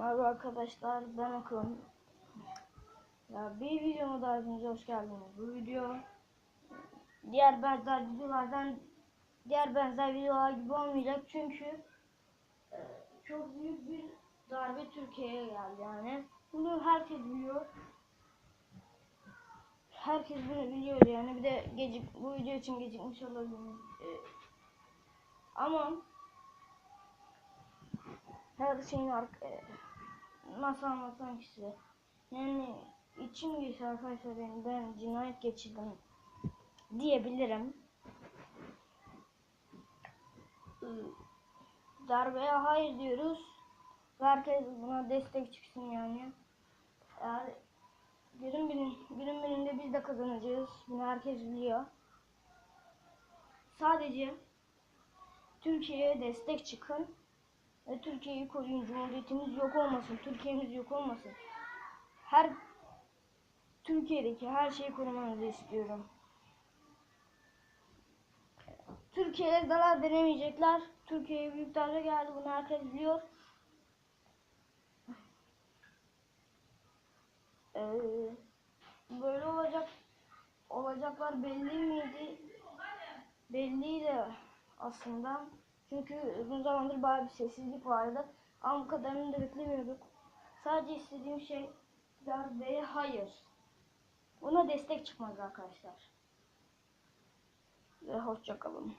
Merhaba arkadaşlar ben Akın. Ya bir videoma daha hepinize hoş geldiniz. Bu video diğer benzer videolardan diğer benzer videolar gibi olmayacak çünkü e, çok büyük bir darbe Türkiye'ye geldi yani. Bunu herkes biliyor. Herkes bunu biliyor yani. Bir de gecik bu video için gecikmiş olabilir. E, ama her şeyin arka nasıl anlatsam ki size. Yani içim geçti arkadaşlar benim ben cinayet geçirdim diyebilirim. Ee, Darbeye hayır diyoruz. Herkes buna destek çıksın yani. Eğer günün birinin, günün birinde biz de kazanacağız. Bunu herkes biliyor. Sadece Türkiye'ye destek çıkın ve Türkiye'yi koruyun. Cumhuriyetimiz yok olmasın. Türkiye'miz yok olmasın. Her Türkiye'deki her şeyi korumanızı istiyorum. Türkiye'ye zarar veremeyecekler. Türkiye'ye büyük darbe geldi. Bunu herkes biliyor. Ee, böyle olacak olacaklar belli miydi? Belliydi aslında. Çünkü uzun zamandır bayağı bir sessizlik vardı. Ama bu kadarını da beklemiyorduk. Sadece istediğim şey darbeye hayır. Buna destek çıkmaz arkadaşlar. Ve hoşçakalın.